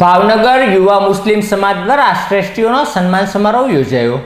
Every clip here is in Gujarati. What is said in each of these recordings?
ભાવનગર યુવા મુસ્લિમ સમાજ દ્વારા શ્રેષ્ઠીઓનો સન્માન સમારોહ યોજાયો.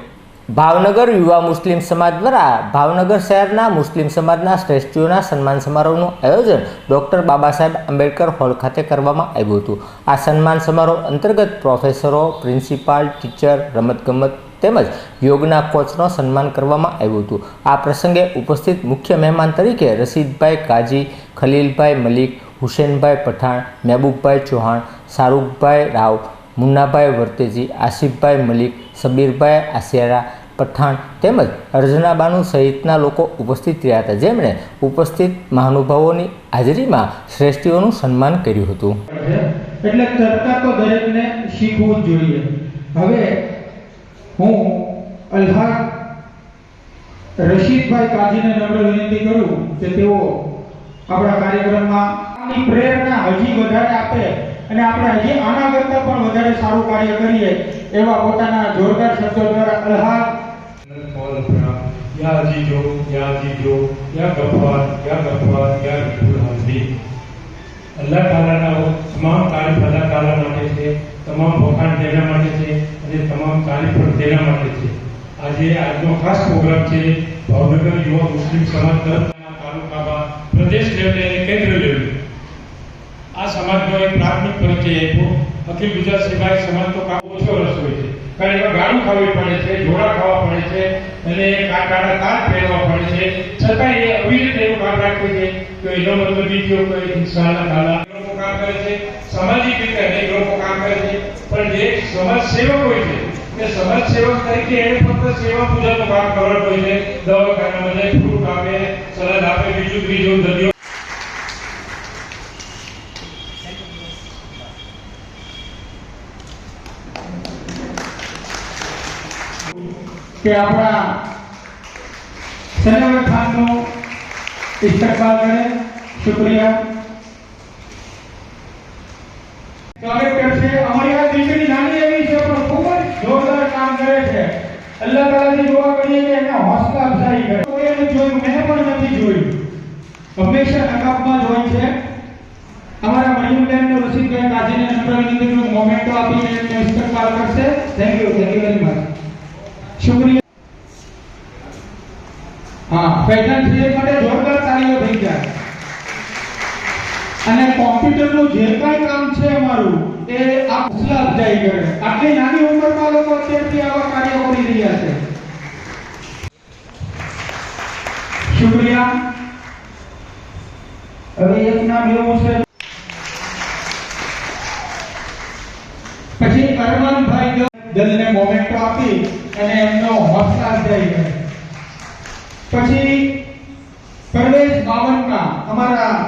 ભાવનગર યુવા મુસ્લિમ સમાજ દ્વારા ભાવનગર શહેરના મુસ્લિમ સમાજના શ્રેષ્ઠીઓના સન્માન સમારોહનું આયોજન ડૉક્ટર બાબા સાહેબ આંબેડકર હોલ ખાતે કરવામાં આવ્યું હતું. આ સન્માન સમારોહ અંતર્ગત પ્રોફેસરો, પ્રિન્સિપાલ, ટીચર, રમતગમત તેમજ યોગના કોચનો સન્માન કરવામાં આવ્યું હતું. આ પ્રસંગે ઉપસ્થિત મુખ્ય મહેમાન તરીકે રશીદભાઈ કાજી, ખલીલભાઈ મલિક હુસેનભાઈ પઠાણ, મહેબૂબભાઈ ચૌહાણ, શાહરૂખભાઈ રાવ, મુન્નાભાઈ વર્તેજી, આસિફભાઈ મલિક, સબીરભાઈ આસિયારા પઠાણ તેમજ અર્જનાબાનુ સહિતના લોકો ઉપસ્થિત રહ્યા હતા. જેમણે ઉપસ્થિત મહાનુભાવોની હાજરીમાં શ્રેષ્ઠીઓનું સન્માન કર્યું હતું. એટલે તરતા તો દરેકને શીખવું જોઈએ. હવે હું અલ્હાદ રશીદભાઈ કાજીને નમ્ર વિનંતી કરું કે તેઓ આપણા કાર્યક્રમમાં આપની પ્રેરણા હજી વધારે આપે અને આપણે હજી આના કરતાં પણ વધારે સારું કાર્ય કરીએ એવા પોતાના જોરદાર શબ્દો દ્વારા અલ્હાદ યા જીજો યા જીજો યા ગફાર યા ગફાર યા રબુલ હામિદ અલ્લાહ તાલાના તમામ તારીફ અલ્લાહ તાલા માટે છે તમામ વખાણ તેના માટે છે અને તમામ તારીફ પણ તેના માટે છે આજે આજનો ખાસ પ્રોગ્રામ છે ભાવનગર યુવા મુસ્લિમ સમાજ તરફ તાલુકામાં પ્રદેશ લેવલે કેન્દ્ર લેવલે આ સમાજનો એક પ્રાથમિક પરિચય આપ્યો. અખિલ ગુજરાત સિવાય સમાજ તો કામ ઓછો રસ હોય છે. કારણ કે ગાળું ખાવી પડે છે જોડા ખાવા પડે છે, અને કાંટાના તાર પહેરવા પડે છે. છતાં એ અવિરત એવું કામ રાખે છે કે એનો મતલબ એ થયો કે ઇન્સાનના તાલા લોકો કામ કરે છે. સામાજિક રીતે અનેક લોકો કામ કરે છે. પણ જે સમાજ સેવક હોય છે તે સમાજ સેવક તરીકે એને ફક્ત સેવા પૂજાનું કામ કરવાનું હોય છે. દવાખાનામાં જાય ફ્રૂટ આપે, સલાદ આપે, બીજું ત્રીજું દરિયો કે આપણા સનવર ખાનનો ઇસ્તકબાલ કરે. શુક્રિયા. સ્વાગત કરશે અમારી આ દીકરી નાની એવી છે, પણ ખૂબ જ જોરદાર કામ કરે છે. અલ્લાહ તાલાથી દુઆ કરીએ કે એને હોસલા અફઝાઈ કરે. કોઈ એને જોયું, મેં પણ નથી જોયું. હંમેશા નકાબમાં જ હોય છે. અમારા મરિયમબેનનો રસીદભાઈ કાજીને નંબર વિનંતીનું મોમેન્ટો આપીને ઇસ્તકબાલ કરશે. Thank you thank you very much શુક્રિયા હા ફેશન થિયર માટે જોરદાર તાળીઓ થઈ જાય અને કોમ્પ્યુટરનું જે કાંઈ કામ છે અમારું, એ આ હૌસલા અફજાઈ કરે. આટલી નાની ઉંમરમાં લોકો અત્યારથી આવા કાર્યો કરી રહ્યા છે. શુક્રિયા. હવે એક નામ એવું છે. પછી અરમાનભાઈ દિલને મોમેન્ટો આપી અને એમનો હોસલા જાય ગયો પછી પ્રવેશ બાવનમાં અમારા